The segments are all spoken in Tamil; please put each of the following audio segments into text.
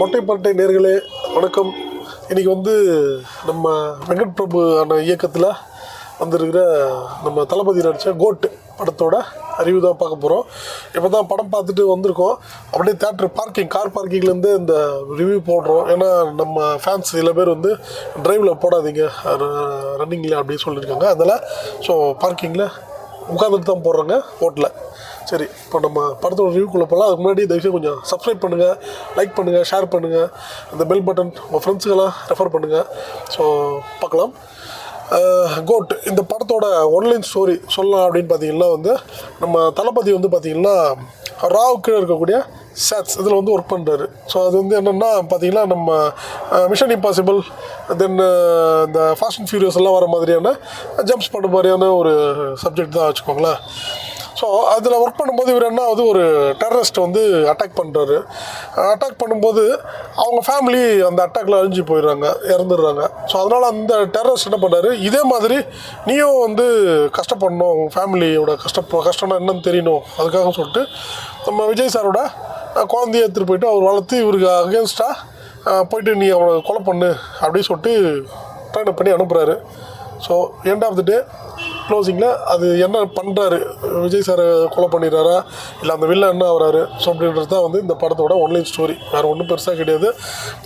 மொட்டை பரட்டை நேர்களே வணக்கம். இன்றைக்கி வந்து நம்ம வெங்கட் பிரபு அண்ணா இயக்கத்தில் வந்திருக்கிற நம்ம தளபதி நடித்த கோட் படத்தோட அறிவு தான் பார்க்க போகிறோம் இப்போ தான் படம் பார்த்துட்டு வந்திருக்கோம். அப்படியே தேட்டர் பார்க்கிங் கார் பார்க்கிங்லேருந்து இந்த ரிவ்யூ போடுறோம். ஏன்னா நம்ம ஃபேன்ஸ் சில பேர் வந்து டிரைவில் போடாதீங்க ரன்னிங்கில் அப்படின்னு சொல்லியிருக்காங்க. அதில் ஸோ பார்க்கிங்கில் உட்காந்துட்டு தான் போடுறாங்க ஹோட்டலில் சரி இப்போ நம்ம படத்தோட ரிவ்யூக்குள்ளே போகலாம் அதுக்கு முன்னாடி தயவுசெய்து கொஞ்சம் சப்ஸ்கிரைப் பண்ணுங்கள் லைக் பண்ணுங்கள் ஷேர் பண்ணுங்கள் அந்த பெல் பட்டன் உங்கள் ஃப்ரெண்ட்ஸுக்கெல்லாம் ரெஃபர் பண்ணுங்கள் ஸோ பார்க்கலாம். கோட் இந்த படத்தோட ஒன்லைன் ஸ்டோரி சொல்லலாம் அப்படின்னு பார்த்தீங்கன்னா வந்து நம்ம தளபதி வந்து பார்த்தீங்கன்னா ராவுக்கு இருக்கக்கூடிய சேட்ஸ் இதில் வந்து ஒர்க் பண்ணுறாரு ஸோ அது வந்து என்னென்னா பார்த்தீங்கன்னா நம்ம மிஷன் இம்பாசிபிள் தென் இந்த ஃபாஸ்ட் அண்ட் ஃபியூரியஸ் எல்லாம் வர மாதிரியான ஜம்ப்ஸ் பண்ண மாதிரியான ஒரு சப்ஜெக்ட் தான் வச்சுக்கோங்களேன். ஸோ அதில் ஒர்க் பண்ணும்போது இவர் என்ன ஆகுது? ஒரு டெரரிஸ்ட் வந்து அட்டாக் பண்ணுறாரு அட்டாக் பண்ணும்போது அவங்க ஃபேமிலி அந்த அட்டாக்ல அழிஞ்சு போயிடுறாங்க இறந்துடுறாங்க. ஸோ அதனால் அந்த டெரரிஸ்ட் என்ன பண்ணாரு இதே மாதிரி நீயும் வந்து கஷ்டப்படணும் உங்கள் ஃபேமிலியோட கஷ்ட கஷ்டம்னா என்னன்னு தெரியணும். அதுக்காக சொல்லிட்டு நம்ம விஜய் சாரோட குழந்தைய எடுத்துகிட்டு போயிட்டு அவர் வளர்த்து இவருக்கு அகேன்ஸ்டாக போயிட்டு நீ அவனை கொலை பண்ணு அப்படின்னு சொல்லிட்டு ட்ரைன் பண்ணி அனுப்புகிறாரு so end of the day க்ளோசிங்கில் அது என்ன பண்ணுறாரு விஜய் சார் கொலை பண்ணிடுறாரா இல்லை அந்த வில்ல என்ன ஆகிறாரு? ஸோ அப்படின்றது தான் வந்து இந்த படத்தோட ஒன்லைன் ஸ்டோரி வேறு ஒன்றும் பெருசாக கிடையாது.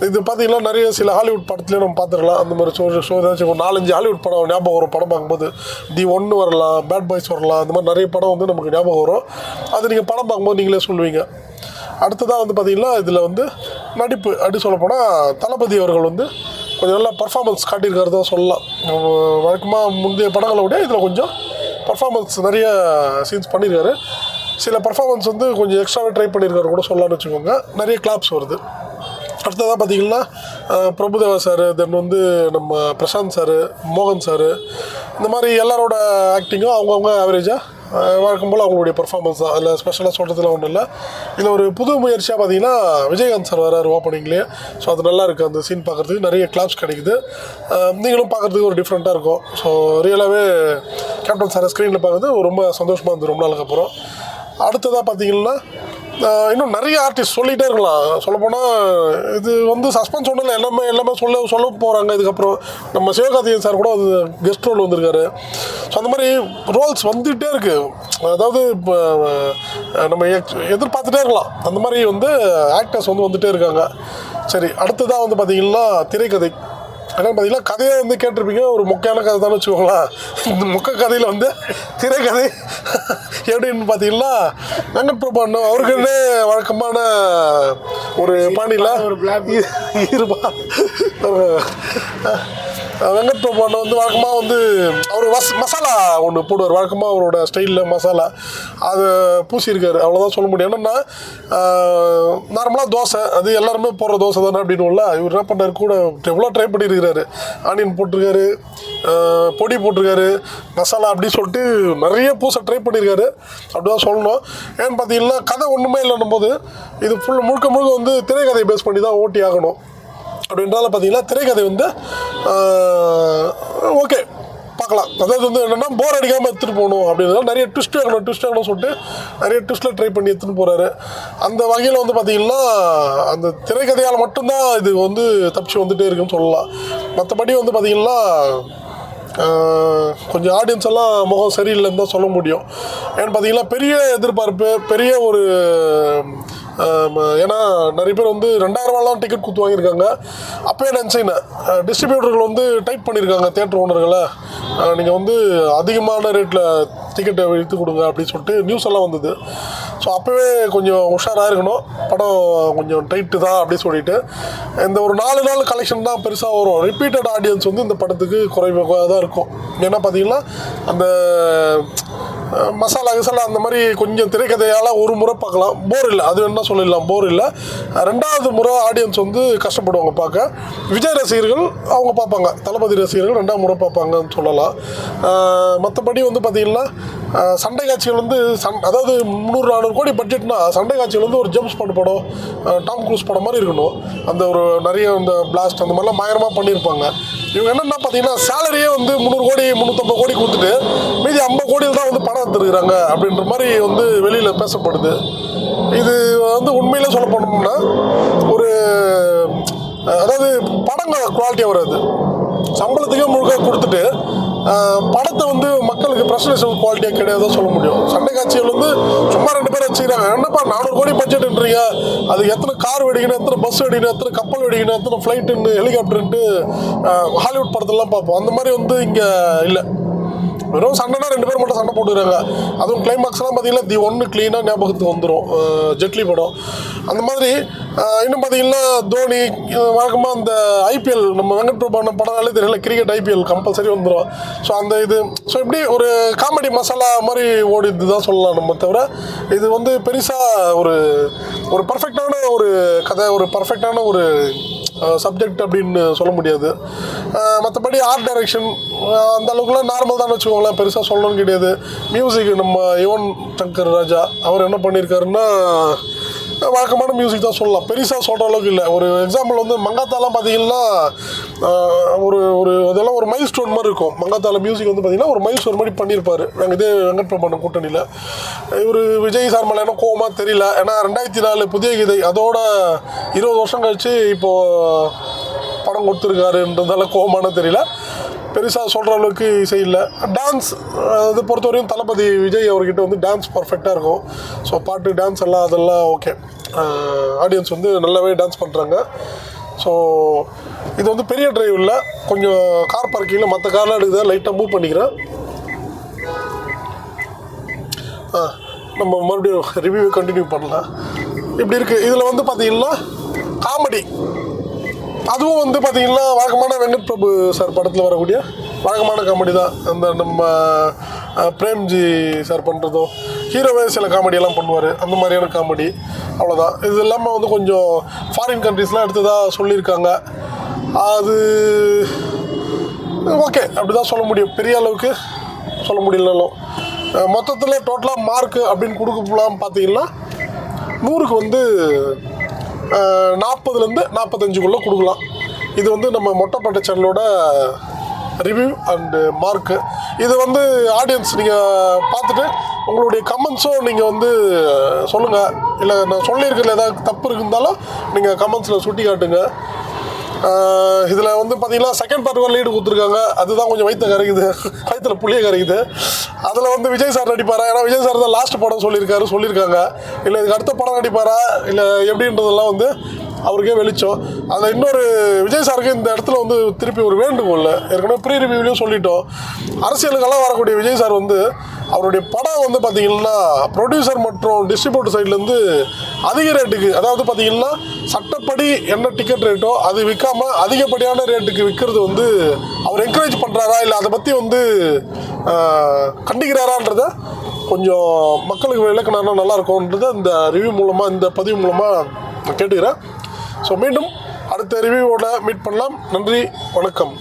இது பார்த்தீங்கன்னா நிறைய சில ஹாலிவுட் படத்துலேயே நம்ம பார்த்துடலாம் அந்த மாதிரி ஷோ ஷோ ஏதாச்சும் ஒரு நாலஞ்சு ஹாலிவுட் படம் ஞாபகம் வரும் படம் பார்க்கும்போது. தி ஒன்று வரலாம் பேட் பாய்ஸ் வரலாம் அந்த மாதிரி நிறைய படம் வந்து நமக்கு ஞாபகம் வரும். அது நீங்கள் படம் பார்க்கும்போது நீங்களே சொல்லுவீங்க. அடுத்ததாக வந்து பார்த்தீங்கன்னா இதில் வந்து நடிப்பு. அப்படி சொல்லப்போனால் தளபதி அவர்கள் வந்து கொஞ்சம் நல்லா பர்ஃபார்மன்ஸ் காட்டியிருக்காரு தான் சொல்லலாம் வழக்கமாக முந்தைய படங்களை விட இதில் கொஞ்சம் பர்ஃபார்மன்ஸ் நிறைய சீன்ஸ் பண்ணியிருக்காரு. சில பர்ஃபார்மன்ஸ் வந்து கொஞ்சம் எக்ஸ்ட்ராவே ட்ரை பண்ணியிருக்காரு கூட சொல்லலாம்னு வச்சுக்கோங்க. நிறைய கிளாப்ஸ் வருது. அடுத்ததாக பார்த்தீங்கன்னா பிரபுதேவா சார் தென் வந்து நம்ம பிரசாந்த் சார் மோகன் சார் இந்த மாதிரி எல்லாரோட ஆக்டிங்கும் அவங்கவுங்க ஆவரேஜாக வழக்கம் போல் அவங்களுடைய பர்ஃபார்மன்ஸ் தான். அதில் ஸ்பெஷலாக சொல்கிறதுலாம் ஒன்றும் இல்லை. இதில் ஒரு புது முயற்சியாக பார்த்தீங்கன்னா விஜயகாந்த் சார் வராரு ஓப்பனிங்லேயே ஸோ அது நல்லா இருக்குது அந்த சீன் பார்க்குறதுக்கு நிறைய கிளாப்ஸ் கிடைக்குது. நீங்களும் பார்க்குறதுக்கு ஒரு டிஃப்ரெண்ட்டாக இருக்கும். ஸோ ரியலாகவே கேப்டன் சார் ஸ்க்ரீனில் பார்க்குறது ரொம்ப சந்தோஷமாக இருந்தது ரொம்ப நாளுக்கு அப்புறம். அடுத்ததாக பார்த்தீங்கன்னா இன்னும் நிறைய ஆர்டிஸ்ட் சொல்லிகிட்டே இருக்கலாம். சொல்லப்போனால் இது வந்து சஸ்பென்ஸ் ஒன்றும் எல்லாமே எல்லாமே சொல்ல சொல்ல போகிறாங்க இதுக்கப்புறம் நம்ம சிவகார்த்திகேயன் சார் கூட அது கெஸ்ட் ரோல் வந்திருக்காரு. ஸோ அந்த மாதிரி ரோல்ஸ் வந்துகிட்டே இருக்குது அதாவது இப்போ நம்ம எதிர்பார்த்துட்டே இருக்கலாம். அந்த மாதிரி வந்து ஆக்டர்ஸ் வந்து வந்துகிட்டே இருக்காங்க. சரி அடுத்ததாக வந்து பார்த்திங்கன்னா திரைக்கதை. என்னன்னு பார்த்தீங்கன்னா கதையை வந்து கேட்டிருப்பீங்க. ஒரு மொக்கையான கதை தான் வச்சுக்கோங்களேன் இந்த மொக்க கதையில் வந்து திரைக்கதை எப்படின்னு பார்த்தீங்கன்னா வெங்கட் பிரபு அண்ணன் அவருக்குன்னே வழக்கமான ஒரு பாணியில் இருப்பா. வெங்கட் பிரபு வந்து வழக்கமாக வந்து அவர் வஸ் மசாலா ஒன்று போடுவார். வழக்கமாக அவரோட ஸ்டைலில் மசாலா. அதை பூசியிருக்காரு. அவ்வளோதான் சொல்ல முடியும். என்னென்னா நார்மலாக தோசை. அது எல்லாருமே போடுற தோசை தானே அப்படின்னுல இவர் என்ன பண்ணார் கூட எவ்வளோ ட்ரை பண்ணியிருக்கிறாரு. ஆனியன் போட்டிருக்காரு. பொடி போட்டிருக்காரு. மசாலா அப்படின்னு சொல்லிட்டு நிறைய பூசை ட்ரை பண்ணியிருக்காரு. அப்படிதான் சொல்லணும். ஏன்னு பார்த்தீங்கன்னா கதை ஒன்றுமே இல்லைன்னும் போது இது ஃபுல் முழுக்க முழுக்க வந்து திரைக்கதையை பேஸ் பண்ணி தான் ஓட்டி ஆகணும். அப்படின்றதால பார்த்தீங்கன்னா திரைக்கதை வந்து ஓகே பார்க்கலாம். அதாவது வந்து என்னென்னா போர் அடிக்காமல் எடுத்துகிட்டு போகணும் அப்படின்றத நிறைய ட்விஸ்ட் ஆகணும் ட்விஸ்ட் ஆகணும் சொல்லிட்டு நிறைய ட்விஸ்ட்டில் ட்ரை பண்ணி எடுத்துகிட்டு போகிறாரு அந்த வகையில் வந்து பார்த்தீங்கன்னா அந்த திரைக்கதையால் மட்டும்தான் இது வந்து தப்பிச்சு வந்துகிட்டே இருக்குன்னு சொல்லலாம். மற்றபடி வந்து பார்த்தீங்கன்னா கொஞ்சம் ஆடியன்ஸ் எல்லாம் முகம் சரியில்லைன்னு தான் சொல்ல முடியும். ஏன்னு பார்த்தீங்கன்னா பெரிய எதிர்பார்ப்பு பெரிய ஒரு ஏன்னா நிறைய பேர் வந்து ரெண்டாயிரம் டிக்கெட் குத்து வாங்கியிருக்காங்க. அப்பயே நினச்சிங்க டிஸ்ட்ரிபியூட்டர்கள் வந்து டைப் பண்ணியிருக்காங்க தேட்டர் ஓனர்களை நீங்கள் வந்து அதிகமான ரேட்டில் டிக்கெட்டை விற்று கொடுங்க அப்படின்னு சொல்லிட்டு நியூஸ் எல்லாம் வந்தது. ஸோ அப்போவே கொஞ்சம் உஷாராக இருக்கணும். படம் கொஞ்சம் டைட்டு தான் அப்படின்னு சொல்லிட்டு. இந்த ஒரு நாலு நாள் கலெக்ஷன் தான் பெருசாக வரும். ரிப்பீட்டட் ஆடியன்ஸ் வந்து இந்த படத்துக்கு குறைவாக தான் இருக்கும். ஏன்னா பார்த்தீங்கன்னா அந்த மசாலா கிசாலா அந்த மாதிரி கொஞ்சம் திரைக்கதையால் ஒரு முறை பார்க்கலாம். போர் இல்லை. அது என்ன சொல்லிடலாம். போர் இல்லை. ரெண்டாவது முறை ஆடியன்ஸ் வந்து கஷ்டப்படுவாங்க பார்க்க. விஜய் ரசிகர்கள் அவங்க பார்ப்பாங்க. தளபதி ரசிகர்கள் ரெண்டாவது முறை பார்ப்பாங்கன்னு சொல்லலாம். மற்றபடி வந்து பார்த்திங்கன்னா சண்டை காட்சிகள் வந்து சண் அதாவது முந்நூறு நானூறு கோடி பட்ஜெட்னா சண்டை காட்சிகள் வந்து ஒரு ஜேம்ஸ் பாண்ட் படம் டாம் க்ரூஸ் படம் மாதிரி இருக்கணும். அந்த ஒரு நிறைய இந்த பிளாஸ்ட் அந்த மாதிரிலாம் பயங்கரமாக பண்ணியிருப்பாங்க. இவங்க என்னென்னா பார்த்தீங்கன்னா சேலரியே வந்து முந்நூறு கோடி முந்நூற்றம்பது கோடி கொடுத்துட்டு மீதி ஐம்பது கோடியில் தான் வந்து பணம் எடுத்துருக்குறாங்க அப்படின்ற மாதிரி வந்து வெளியில் பேசப்படுது. இது வந்து உண்மையில் சொல்ல போனோம்னா ஒரு அதாவது படங்கள் குவாலிட்டியாக வராது. சம்பளத்துக்கே முழுக்க கொடுத்துட்டு படத்தை வந்து மக்களுக்கு ப்ரெசன்டேஷன் குவாலிட்டியாக கிடையாதுதான் சொல்ல முடியும். சண்டை காட்சிகள் வந்து சும்மா ரெண்டு பேரும் வச்சுக்கிறாங்க. என்னப்பா நானூறு கோடி பட்ஜெட்ன்றீங்க அது எத்தனை கார் வெடிக்கணும் எத்தனை பஸ் வெடிக்கணும் எத்தனை கப்பல் வெடிக்கணும் எத்தனை ஃப்ளைட்டுன்னு ஹெலிகாப்டர்ன்ட்டு ஹாலிவுட் படத்தெல்லாம் பார்ப்போம். அந்த மாதிரி வந்து இங்கே இல்லை. வெறும் சண்டைனா ரெண்டு பேர் மட்டும் சண்டை போட்டுக்கிறாங்க. அதுவும் கிளைமாக்ஸ்லாம் பார்த்தீங்கன்னா தி ஒன்று க்ளீனாக ஞாபகத்துக்கு வந்துடும் ஜெட்லி படம். அந்த மாதிரி இன்னும் பார்த்தீங்கன்னா தோனி வழக்கமாக அந்த ஐபிஎல் நம்ம வெங்கட் பிரபான படம்னாலே தெரியல கிரிக்கெட் ஐபிஎல் கம்பல்சரி வந்துடும் ஸோ அந்த இது ஸோ இப்படி ஒரு காமெடி மசாலா மாதிரி ஓடிது தான் சொல்லலாம் நம்ம தவிர இது வந்து பெருசாக ஒரு ஒரு பர்ஃபெக்டான ஒரு கதை ஒரு பர்ஃபெக்டான ஒரு சப்ஜெக்ட் அப்படின்னு சொல்ல முடியாது. மற்றபடி ஆர்ட் டைரக்ஷன் அந்த அளவுக்குலாம் நார்மல் தான் வச்சுக்கோங்களேன். பெருசாக சொல்லணும்னு கிடையாது. மியூசிக் நம்ம யுவன் சங்கர் ராஜா அவர் என்ன பண்ணியிருக்காருன்னா வழக்கமான மியூசிக் தான் சொல்லலாம். பெருசாக சொல்கிற அளவுக்கு இல்லை. ஒரு எக்ஸாம்பிள் வந்து மங்காத்தாலாம் பார்த்தீங்கன்னா ஒரு ஒரு அதெல்லாம் ஒரு மைல் ஸ்டோன் மாதிரி இருக்கும். மங்காத்தால மியூசிக் வந்து பார்த்தீங்கன்னா ஒரு மைல் ஸ்டோன் மாதிரி பண்ணியிருப்பார் நாங்கள் இதே வெங்கட் பிரபாண்டம் கூட்டணியில். இவர் விஜய் சார் மேலே என்ன கோவமா தெரியல. ஏன்னா ரெண்டாயிரத்தி நாலு புதிய கீதை அதோட இருபது வருஷம் கழித்து இப்போது படம் கொடுத்துருக்காருன்றதால கோவமான தெரியல. பெருசாக சொல்கிற அளவுக்கு இசை இல்லை. டான்ஸ் அது பொறுத்தவரையும் தளபதி விஜய் அவர்கிட்ட வந்து டான்ஸ் பர்ஃபெக்டாக இருக்கும். ஸோ பாட்டு டான்ஸ் எல்லாம் அதெல்லாம் ஓகே ஆடியன்ஸ் வந்து நல்லாவே டான்ஸ் பண்ணுறாங்க ஸோ இது வந்து பெரிய டிரைவ் இல்லை. கொஞ்சம் கார் பார்க்கிங்கில் மற்ற கார்லாம் எடுக்குதா? லைட்டாக மூவ் பண்ணிக்கிறேன். ஆ நம்ம மறுபடியும் ரிவ்யூ கண்டினியூ பண்ணலாம். இப்படி இருக்குது இதில் வந்து பார்த்தீங்கன்னா காமெடி அதுவும் வந்து பார்த்தீங்கன்னா வழக்கமான வெங்கட் பிரபு சார் படத்தில் வரக்கூடிய வழக்கமான காமெடி தான். அந்த நம்ம பிரேம்ஜி சார் பண்ணுறதோ ஹீரோவே சில காமெடியெல்லாம் பண்ணுவார். அந்த மாதிரியான காமெடி அவ்வளோதான் இது இல்லாமல் வந்து கொஞ்சம் ஃபாரின் கண்ட்ரீஸ்லாம் எடுத்ததாக சொல்லியிருக்காங்க. அது ஓகே அப்படி தான் சொல்ல முடியும். பெரிய அளவுக்கு சொல்ல முடியலனாலும். மொத்தத்தில் டோட்டலாக மார்க்கு அப்படின்னு கொடுக்கலாம் பார்த்தீங்கன்னா நூறுக்கு வந்து நாற்பதுலேருந்து நாற்பத்தஞ்சுக்குள்ளே கொடுக்கலாம். இது வந்து நம்ம மொட்டைப்பட்ட சேனலோட ரிவ்யூ அண்டு மார்க்கு இது வந்து ஆடியன்ஸ் நீங்கள் பார்த்துட்டு உங்களுடைய கமெண்ட்ஸும் நீங்கள் வந்து சொல்லுங்கள் இல்லை நான் சொல்லியிருக்கிறதுல ஏதாவது தப்பு இருந்தாலும் நீங்கள் கமெண்ட்ஸில் சுட்டி காட்டுங்க இதில் வந்து பார்த்தீங்கன்னா செகண்ட் பார்ட் லீடு கொடுத்துருக்காங்க. அதுதான் கொஞ்சம் வயிற்ற கரைக்குது. வயிற்றுல புளிய கரைக்குது. அதில் வந்து விஜய் சார் நடிப்பாரா? ஏன்னா விஜய் சார் தான் லாஸ்ட் படம் சொல்லியிருக்காரு சொல்லியிருக்காங்க. இல்லை இதுக்கு அடுத்த படம் நடிப்பாரா? இல்லை எப்படின்றதெல்லாம் வந்து அவருக்கே வெளிச்சம். அந்த இன்னொரு விஜய் சாருக்கு இந்த இடத்துல வந்து திருப்பி ஒரு வேண்டுகோள் ஏற்கனவே ப்ரீ ரிவ்யூலையும் சொல்லிட்டோம். அரசியலுக்கெல்லாம் வரக்கூடிய விஜய் சார் வந்து அவருடைய படம் வந்து பார்த்தீங்கன்னா ப்ரொடியூசர் மற்றும் டிஸ்ட்ரிபியூட்டர் சைட்லேருந்து அதிக ரேட்டுக்கு அதாவது பார்த்தீங்கன்னா சட்டப்படி என்ன டிக்கெட் ரேட்டோ அது விற்காமல் அதிகப்படியான ரேட்டுக்கு விற்கிறது வந்து அவர் என்கரேஜ் பண்ணுறாரா இல்லை அதை பற்றி வந்து கண்டிக்கிறாரான்றத கொஞ்சம் மக்களுக்கு விளக்குனாருன்னா நல்லா இருக்கும்ன்றத இந்த ரிவ்யூ மூலமாக இந்த பதிவு மூலமாக கேட்டுக்கிறேன். ஸோ மீண்டும் அடுத்த ரிவ்யூவோட மீட் பண்ணலாம். நன்றி வணக்கம்.